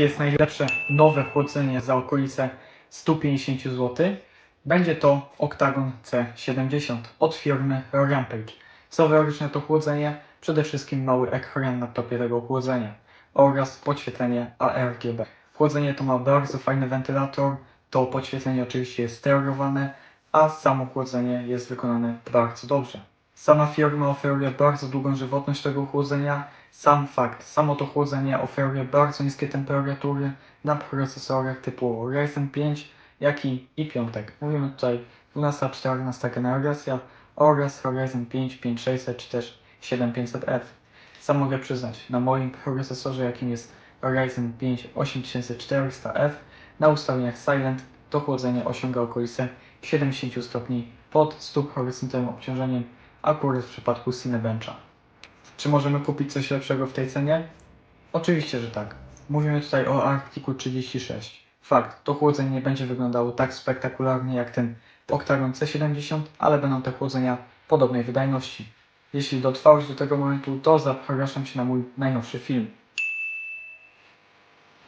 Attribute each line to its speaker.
Speaker 1: jakie jest najlepsze nowe chłodzenie za okolice 150 zł, będzie to Octagon C70 od firmy Rampage. Co wyróżnia to chłodzenie? Przede wszystkim mały ekran na topie tego chłodzenia oraz podświetlenie ARGB. Chłodzenie to ma bardzo fajny wentylator, to podświetlenie oczywiście jest sterowane, a samo chłodzenie jest wykonane bardzo dobrze. Sama firma oferuje bardzo długą żywotność tego chłodzenia. Sam fakt, samo to chłodzenie oferuje bardzo niskie temperatury na procesorach typu Ryzen 5, jak i i5. Mówimy tutaj 12-14 generacja oraz Ryzen 5 5600 czy też 7500F. Sam mogę przyznać, na moim procesorze jakim jest Ryzen 5 8400F na ustawieniach Silent to chłodzenie osiąga okolice 70 stopni pod subhoryzontalnym obciążeniem akurat w przypadku Cinebencha. Czy możemy kupić coś lepszego w tej cenie? Oczywiście, że tak. Mówimy tutaj o Arcticu 36. Fakt, to chłodzenie nie będzie wyglądało tak spektakularnie jak ten Octagon C70, ale będą te chłodzenia podobnej wydajności. Jeśli dotrwałeś do tego momentu, to zapraszam Cię na mój najnowszy film.